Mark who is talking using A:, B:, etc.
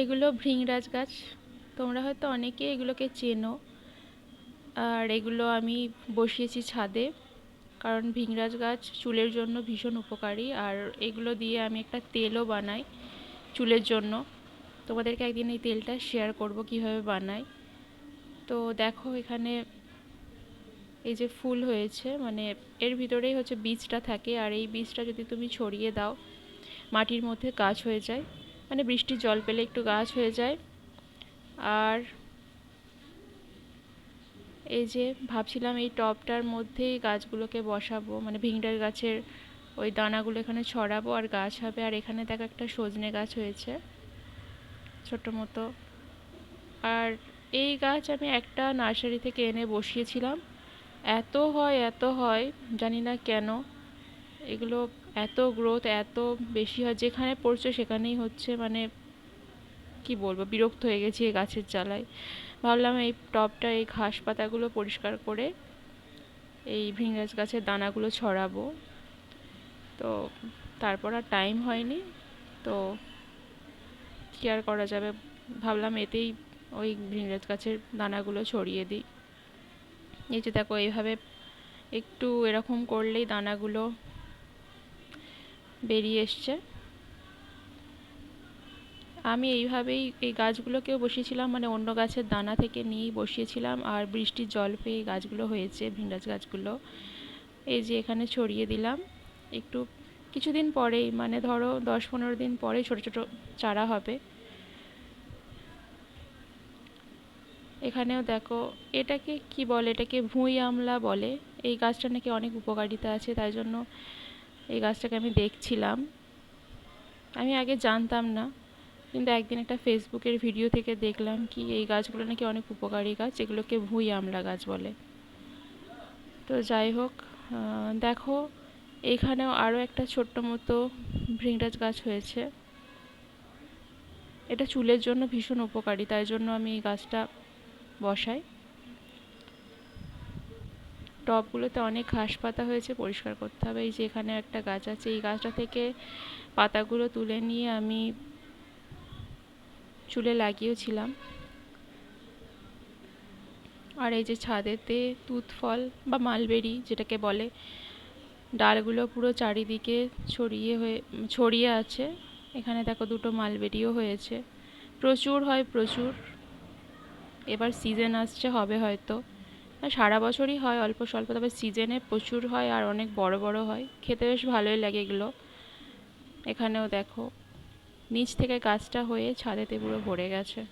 A: এগুলো ভৃংরাজ গাছ। তোমরা হয়তো অনেকে এগুলোকে চেনো। আর এগুলো আমি বসিয়েছি ছাদে, কারণ ভৃংরাজ গাছ চুলের জন্য ভীষণ উপকারী। আর এগুলো দিয়ে আমি একটা তেলও বানাই চুলের জন্য। তোমাদেরকে একদিন এই তেলটা শেয়ার করব কীভাবে বানাই। তো দেখো এখানে এই যে ফুল হয়েছে মানে এর ভিতরেই হচ্ছে বীজটা থাকে। আর এই বীজটা যদি তুমি ছড়িয়ে দাও, মাটির মধ্যে গাছ হয়ে যায়। মানে বৃষ্টির জল পেলে একটু গাছ হয়ে যায়। আর এই যে ভাবছিলাম এই টবটার মধ্যেই গাছগুলোকে বসাবো মানে ভিংডার গাছের ওই দানাগুলো এখানে ছড়াবো আর গাছ হবে। আর এখানে দেখো একটা সজনে গাছ হয়েছে, ছোটো মতো। আর এই গাছ আমি একটা নার্সারি থেকে এনে বসিয়েছিলাম। এত হয় এত হয়, জানি না কেন। এগুলো এত গ্রোথ এত বেশি হয়, যেখানে পড়ছে সেখানেই হচ্ছে মানে কি বলব, বিরক্ত হয়ে গেছি এই গাছের জ্বালায়। ভাবলাম এই টবটা এই ঘাস পাতাগুলো পরিষ্কার করে এই ভৃঙ্গাজ গাছের দানাগুলো ছড়াবো। তো তারপর আর টাইম হয়নি, তো কী আর করা যাবে? ভাবলাম এতেই ওই ভৃঙ্গাজ গাছের দানাগুলো ছড়িয়ে দিই। এই যে দেখো, এইভাবে একটু এরকম করলেই দানাগুলো বেরিয়ে এসছে। আমি এইভাবেই এই গাছগুলোকেও বসিয়েছিলাম মানে অন্য গাছের দানা থেকে নিয়েই বসিয়েছিলাম, আর বৃষ্টির জল পেয়ে গাছগুলো হয়েছে ভিন্ডাজ গাছগুলো। এই যে এখানে ছড়িয়ে দিলাম। একটু কিছুদিন পরেই মানে ধরো দশ পনেরো দিন পরে ছোট ছোট চারা হবে। এখানেও দেখো, এটাকে কি বলে? এটাকে ভুঁই আমলা বলে। এই গাছটা নাকি অনেক উপকারিতা আছে, তাই জন্য এই গাছটাকে আমি দেখছিলাম। আমি আগে জানতাম না, কিন্তু একদিন একটা ফেসবুকের ভিডিও থেকে দেখলাম কি এই গাছগুলো নাকি অনেক উপকারী গাছ, এগুলোকে ভুঁই আমলা গাছ বলে। তো যাই হোক দেখো, এখানেও আরও একটা ছোট্ট মতো ভৃংরাজ গাছ হয়েছে। এটা চুলের জন্য ভীষণ উপকারী, তাই জন্য আমি এই গাছটা বসাই। টবগুলোতে অনেক ঘাস পাতা হয়েছে, পরিষ্কার করতে হবে। এই যে এখানে একটা গাছ আছে, এই গাছটা থেকে পাতাগুলো তুলে নিয়ে আমি চুলে লাগিয়েছিলাম। আর এই যে ছাদেতে তুত ফল বা মালবেরি যেটাকে বলে, ডালগুলো পুরো চারিদিকে ছড়িয়ে হয়ে, ছড়িয়ে আছে। এখানে দেখো দুটো মালবেরিও হয়েছে। প্রচুর হয়, প্রচুর। এবার সিজন আসছে, হবে হয়তো। সারা বছরই হয়, অল্প স্বল্প, তবে সিজনে প্রচুর হয় আর অনেক বড় বড় হয়। খেতে বেশ ভালোই লাগে এগুলো। এখানেও দেখো, নিচ থেকে গাছটা হয়ে ছাদেতে পুরো ভরে গেছে।